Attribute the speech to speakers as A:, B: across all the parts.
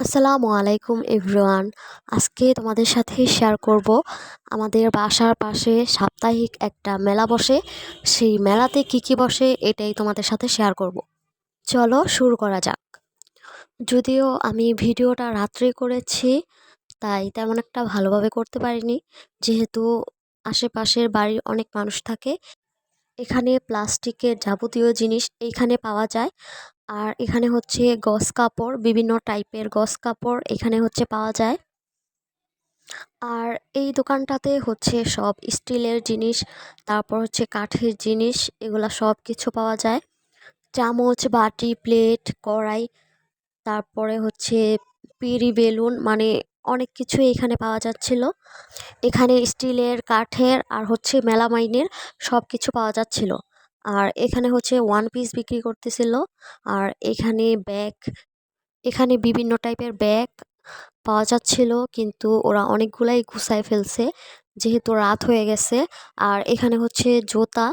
A: আসসালামু আলাইকুম এভরিওয়ান। আজকে তোমাদের সাথে শেয়ার করব। আমাদের বাসার পাশে সাপ্তাহিক একটা মেলা বসে। সেই মেলাতে কি কি বসে এটাই তোমাদের সাথে শেয়ার করব। চলো শুরু করা যাক। যদিও আমি ভিডিওটা রাত্রে করেছি, তাই তেমন একটা ভালোভাবে করতে পারিনি। যেহেতু আশেপাশের বাড়ির অনেক মানুষ থাকে, এখানে প্লাস্টিকের যাবতীয় জিনিস এইখানে পাওয়া যায়। আর এখানে হচ্ছে গস কাপড়, বিভিন্ন টাইপের গস কাপড় এখানে হচ্ছে পাওয়া যায়। আর এই দোকানটাতে হচ্ছে সব স্টিলের জিনিস, তারপর হচ্ছে কাঠের জিনিস, এগুলা সব কিছু পাওয়া যায়। চামচ, বাটি, প্লেট, কড়াই, তারপরে হচ্ছে পিড়ি বেলুন মানে অনেক কিছুই এখানে পাওয়া যাচ্ছিল। এখানে স্টিলের, কাঠের আর হচ্ছে মেলামাইনের সব কিছু পাওয়া যাচ্ছিল। আর এখানে হচ্ছে ওয়ান পিস বিক্রি করতেছিল। আর এখানে ব্যাগ এখানে বিভিন্ন টাইপের ব্যাগ পাওয়া যাচ্ছিল, কিন্তু ওরা অনেকগুলাই গুছায় ফেলছে, যেহেতু রাত হয়ে গেছে। আর এখানে হচ্ছে জুতা,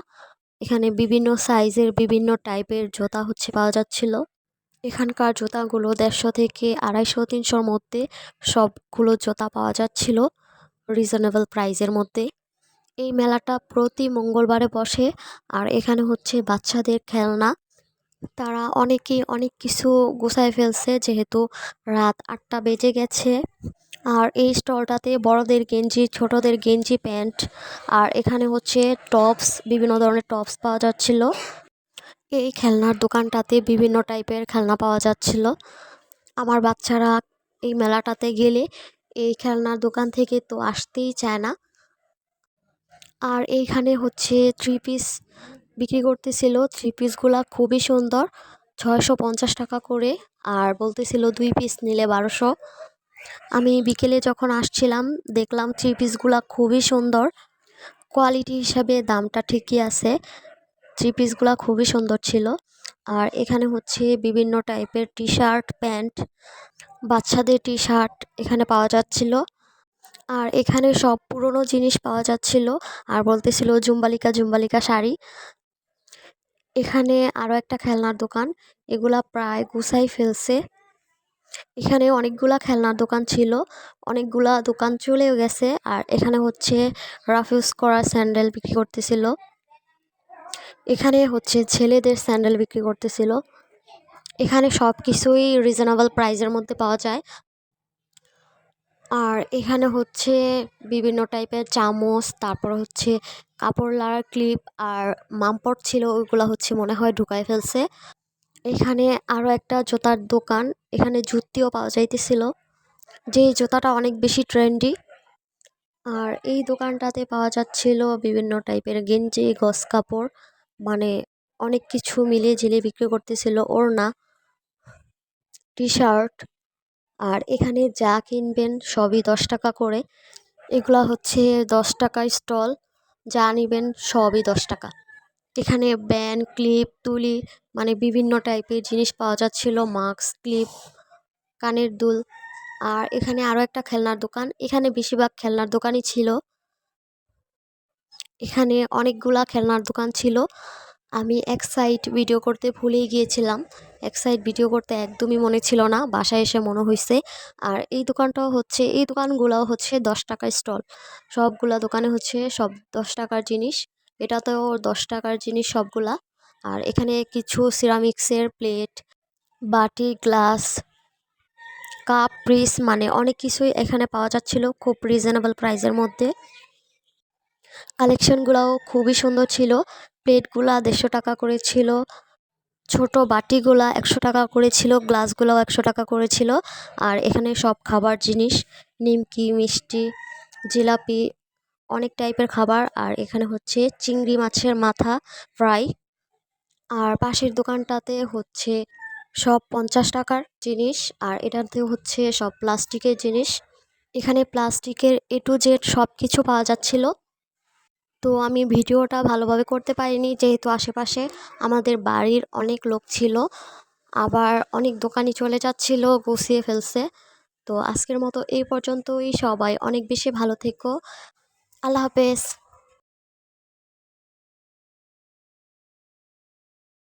A: এখানে বিভিন্ন সাইজের বিভিন্ন টাইপের জুতা হচ্ছে পাওয়া যাচ্ছিল। এখানকার জুতাগুলো দেড়শো থেকে আড়াইশো, তিনশোর মধ্যে সবগুলো জুতা পাওয়া যাচ্ছিল রিজনেবল প্রাইজের মধ্যে। এই মেলাটা প্রতি মঙ্গলবারে বসে। আর এখানে হচ্ছে বাচ্চাদের খেলনা। তারা অনেকেই অনেক কিছু গুছায় ফেলছে, যেহেতু রাত আটটা বেজে গেছে। আর এই স্টলটাতে বড়দের গেঞ্জি, ছোটদের গেঞ্জি প্যান্ট, আর এখানে হচ্ছে টপস, বিভিন্ন ধরনের টপস পাওয়া যাচ্ছিল। এই খেলনার দোকানটাতে বিভিন্ন টাইপের খেলনা পাওয়া যাচ্ছিল। আমার বাচ্চারা এই মেলাটাতে গেলে এই খেলনার দোকান থেকে তো আসতেই চায় না। আর এইখানে হচ্ছে থ্রি পিস বিক্রি করতেছিল। থ্রি পিসগুলা খুবই সুন্দর, ছয়শো পঞ্চাশ টাকা করে। আর বলতেছিল দুই পিস নিলে বারোশো। আমি বিকেলে যখন আসছিলাম, দেখলাম থ্রি পিসগুলা খুবই সুন্দর। কোয়ালিটি হিসাবে দামটা ঠিকই আছে। থ্রি পিসগুলা খুবই সুন্দর ছিল। আর এখানে হচ্ছে বিভিন্ন টাইপের টি শার্ট প্যান্ট বাচ্চাদের টি শার্ট এখানে পাওয়া যাচ্ছিল। আর এখানে সব পুরনো জিনিস পাওয়া যাচ্ছিল। আর বলতেছিল জুম্বালিকা জুম্বালিকা শাড়ি। এখানে আরও একটা খেলনার দোকান। এগুলা প্রায় গুছাই ফেলছে। এখানে অনেকগুলা খেলনার দোকান ছিল। অনেকগুলা দোকান চলেও গেছে। আর এখানে হচ্ছে রাফিউজ করা স্যান্ডেল বিক্রি করতেছিল। এখানে হচ্ছে ছেলেদের স্যান্ডেল বিক্রি করতেছিল। এখানে সব কিছুই রিজনেবল প্রাইজের মধ্যে পাওয়া যায়। আর এখানে হচ্ছে বিভিন্ন টাইপের চামচ, তারপর হচ্ছে কাপড় লাড়ার ক্লিপ আর মামপট ছিল, ওইগুলো হচ্ছে মনে হয় ঢুকায় ফেলছে। এখানে আরও একটা জুতার দোকান, এখানে জুতিও পাওয়া যাইতেছিল, যে জুতাটা অনেক বেশি ট্রেন্ডি। আর এই দোকানটাতে পাওয়া যাচ্ছিল বিভিন্ন টাইপের গেঞ্জি, গস কাপড় মানে অনেক কিছু মিলিয়ে ঝিলিয়ে বিক্রি করতেছিল, ওড়না টি শার্ট আর এখানে যা কিনবেন সবই দশ টাকা করে। এগুলা হচ্ছে দশ টাকা স্টল, যা নিবেন সবই দশ টাকা। এখানে ব্যান ক্লিপ, তুলি মানে বিভিন্ন টাইপের জিনিস পাওয়া যাচ্ছিল, মাস্ক, ক্লিপ, কানের দুল। আর এখানে আরও একটা খেলনার দোকান, এখানে বেশিরভাগ খেলনার দোকানই ছিল। এখানে অনেকগুলা খেলনার দোকান ছিল। আমি এক সাইড ভিডিও করতে ভুলেই গিয়েছিলাম। এক সাইড ভিডিও করতে একদমই মনে ছিল না, বাসায় এসে মনে হয়েছে আর এই দোকানটাও হচ্ছে, এই দোকানগুলোও হচ্ছে দশ টাকার স্টল সবগুলা দোকানে হচ্ছে সব দশ টাকার জিনিস। এটা তো দশ টাকার জিনিস সবগুলা। আর এখানে কিছু সিরামিক্সের প্লেট বাটি গ্লাস কাপ প্রিস মানে অনেক কিছুই এখানে পাওয়া যাচ্ছিল খুব রিজনেবল প্রাইসের মধ্যে। কালেকশনগুলোও খুবই সুন্দর ছিল। প্লেটগুলা দেড়শো টাকা করে ছিল। ছোট বাটিগুলা একশো টাকা করে ছিল গ্লাসগুলাও একশো টাকা করে ছিল আর এখানে সব খাবার জিনিস, নিমকি, মিষ্টি, জিলাপি, অনেক টাইপের খাবার। আর এখানে হচ্ছে চিংড়ি মাছের মাথা ফ্রাই। আর পাশের দোকানটাতে হচ্ছে সব পঞ্চাশ টাকার জিনিস। আর এটাতে হচ্ছে সব প্লাস্টিকের জিনিস। এখানে প্লাস্টিকের এ টু জেড সব কিছু পাওয়া যাচ্ছিল। তো আমি ভিডিওটা ভালোভাবে করতে পারিনি যেহেতু আশেপাশে আমাদের বাড়ির অনেক লোক ছিল। আবার অনেক দোকানি চলে যাচ্ছিল গুছিয়ে ফেলছে। তো আজকের মতো এই পর্যন্তই। সবাই অনেক বেশি ভালো থেকো। আল্লাহ হাফেজ।